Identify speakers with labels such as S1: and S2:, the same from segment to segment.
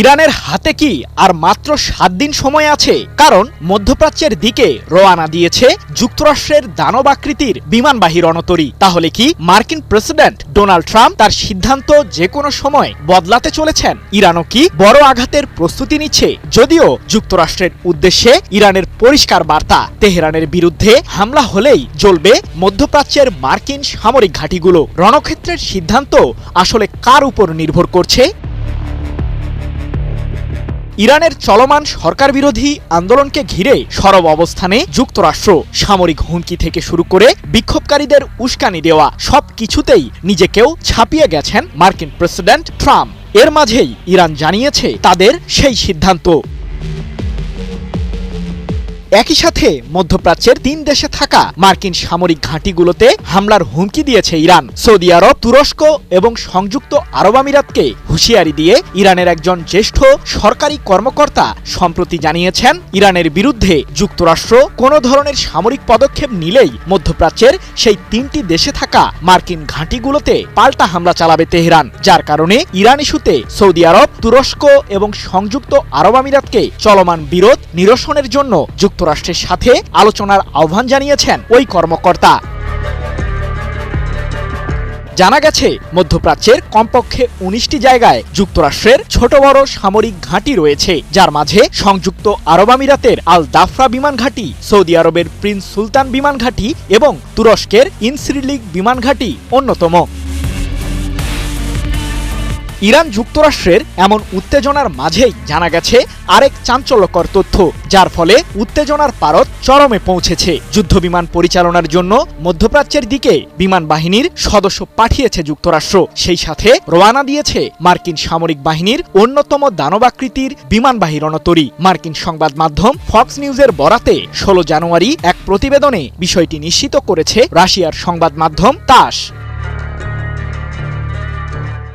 S1: ইরানের হাতে কি আর মাত্র সাত দিন সময় আছে? কারণ মধ্যপ্রাচ্যের দিকে রওয়ানা দিয়েছে যুক্তরাষ্ট্রের দানবাকৃতির বিমানবাহী রণতরী। তাহলে কি মার্কিন প্রেসিডেন্ট ডোনাল্ড ট্রাম্প তার সিদ্ধান্ত যে কোনো সময় বদলাতে চলেছেন? ইরানও কি বড় আঘাতের প্রস্তুতি নিচ্ছে? যদিও যুক্তরাষ্ট্রের উদ্দেশ্যে ইরানের পরিষ্কার বার্তা, তেহরানের বিরুদ্ধে হামলা হলেই জ্বলবে মধ্যপ্রাচ্যের মার্কিন সামরিক ঘাঁটিগুলো। রণক্ষেত্রের সিদ্ধান্ত আসলে কার উপর নির্ভর করছে? ইরানের চলমান সরকার বিরোধী আন্দোলনকে ঘিরে সরব অবস্থানে যুক্তরাষ্ট্র সামরিক হুমকি থেকে শুরু করে বিক্ষোভকারীদের উস্কানি দেওয়া সব কিছুতেই নিজেকেও ছাপিয়ে গেছেন মার্কিন প্রেসিডেন্ট ট্রাম্প। এর মাঝেই ইরান জানিয়েছে তাদের সেই সিদ্ধান্ত। একই সাথে মধ্যপ্রাচ্যের তিন দেশে থাকা মার্কিন সামরিক ঘাঁটিগুলোতে হামলার হুমকি দিয়েছে ইরান। সৌদি আরব, তুরস্ক এবং সংযুক্ত আরব আমিরাতকে হুঁশিয়ারি দিয়ে ইরানের একজন জ্যেষ্ঠ সরকারি কর্মকর্তা সম্প্রতি জানিয়েছেন, ইরানের বিরুদ্ধে যুক্তরাষ্ট্র কোনো ধরনের সামরিক পদক্ষেপ নিলেই মধ্যপ্রাচ্যের সেই তিনটি দেশে থাকা মার্কিন ঘাঁটিগুলোতে পাল্টা হামলা চালাবে তেহরান। যার কারণে ইরান ইস্যুতে সৌদি আরব, তুরস্ক এবং সংযুক্ত আরব আমিরাতকে চলমান বিরোধ নিরসনের জন্য যুক্তরাষ্ট্রের সাথে আলোচনার আহ্বান জানিয়েছেন ওই কর্মকর্তা। জানা গেছে, মধ্যপ্রাচ্যের কমপক্ষে উনিশটি জায়গায় যুক্তরাষ্ট্রের ছোট বড় সামরিক ঘাঁটি রয়েছে, যার মাঝে সংযুক্ত আরব আমিরাতের আল দাফরা বিমান ঘাঁটি, সৌদি আরবের প্রিন্স সুলতান বিমান ঘাঁটি এবং তুরস্কের ইনসিরিলিক বিমান ঘাঁটি অন্যতম। ইরান যুক্তরাষ্ট্রের এমন উত্তেজনার মাঝেই জানা গেছে আরেক চাঞ্চল্যকর তথ্য, যার ফলে উত্তেজনার পারদ চরমে পৌঁছেছে। যুদ্ধবিমান পরিচালনার জন্য মধ্যপ্রাচ্যের দিকে বিমান বাহিনীর সদস্য পাঠিয়েছে যুক্তরাষ্ট্র। সেই সাথে রওয়ানা দিয়েছে মার্কিন সামরিক বাহিনীর অন্যতম দানবাকৃতির বিমানবাহী রণতরী। মার্কিন সংবাদ মাধ্যম ফক্স নিউজের বরাতে ষোলো জানুয়ারি এক প্রতিবেদনে বিষয়টি নিশ্চিত করেছে রাশিয়ার সংবাদ মাধ্যম তাস।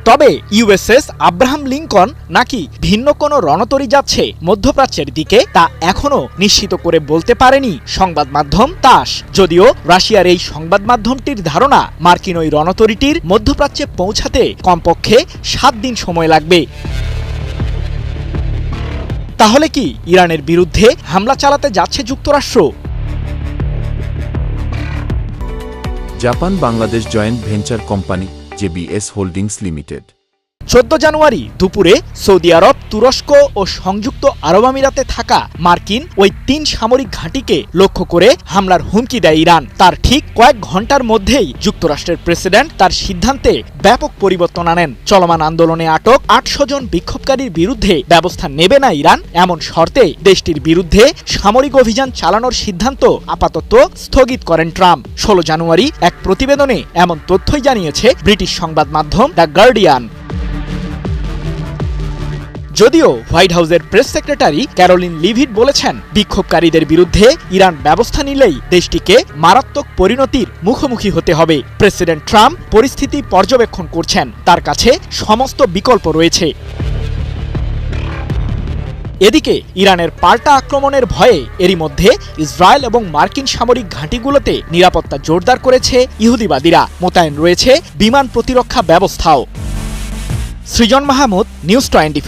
S1: তবে ইউএসএস আব্রাহাম লিঙ্কন নাকি ভিন্ন কোনো রণতরী যাচ্ছে মধ্যপ্রাচ্যের দিকে তা এখনও নিশ্চিত করে বলতে পারেনি সংবাদ মাধ্যম তাস। যদিও রাশিয়ার এই সংবাদ মাধ্যমটির ধারণা মার্কিন ওই রণতরীটির মধ্যপ্রাচ্যে পৌঁছাতে কমপক্ষে সাত দিন সময় লাগবে। তাহলে কি ইরানের বিরুদ্ধে হামলা চালাতে যাচ্ছে যুক্তরাষ্ট্র?
S2: Japan Bangladesh joint venture company JBS holdings limited
S1: চোদ্দ জানুয়ারি দুপুরে সৌদি আরব, তুরস্ক ও সংযুক্ত আরব আমিরাতে থাকা মার্কিন ওই তিন সামরিক ঘাঁটিকে লক্ষ্য করে হামলার হুমকি দেয় ইরান। তার ঠিক কয়েক ঘণ্টার মধ্যেই যুক্তরাষ্ট্রের প্রেসিডেন্ট তার সিদ্ধান্তে ব্যাপক পরিবর্তন আনেন। চলমান আন্দোলনে আটক আটশো জন বিক্ষোভকারীর বিরুদ্ধে ব্যবস্থা নেবে না ইরান, এমন শর্তে দেশটির বিরুদ্ধে সামরিক অভিযান চালানোর সিদ্ধান্ত আপাতত স্থগিত করেন ট্রাম্প। ষোলো জানুয়ারি এক প্রতিবেদনে এমন তথ্যই জানিয়েছে ব্রিটিশ সংবাদ মাধ্যম দ্য গার্ডিয়ান। যদিও হোয়াইট হাউসের প্রেস সেক্রেটারি ক্যারোলিন লিভিট বলেছেন, বিক্ষোভকারীদের বিরুদ্ধে ইরান ব্যবস্থা নিলেই দেশটিকে মারাত্মক পরিণতির মুখোমুখি হতে হবে। প্রেসিডেন্ট ট্রাম্প পরিস্থিতি পর্যবেক্ষণ করছেন। তার কাছে সমস্ত বিকল্প রয়েছে। এদিকে ইরানের পাল্টা আক্রমণের ভয়ে এরই মধ্যে ইসরায়েল এবং মার্কিন সামরিক ঘাঁটিগুলোতে নিরাপত্তা জোরদার করেছে ইহুদিবাদীরা। মোতায়েন রয়েছে বিমান প্রতিরক্ষা ব্যবস্থাও। সৃজন মাহমুদ, নিউজ টোয়েন্টি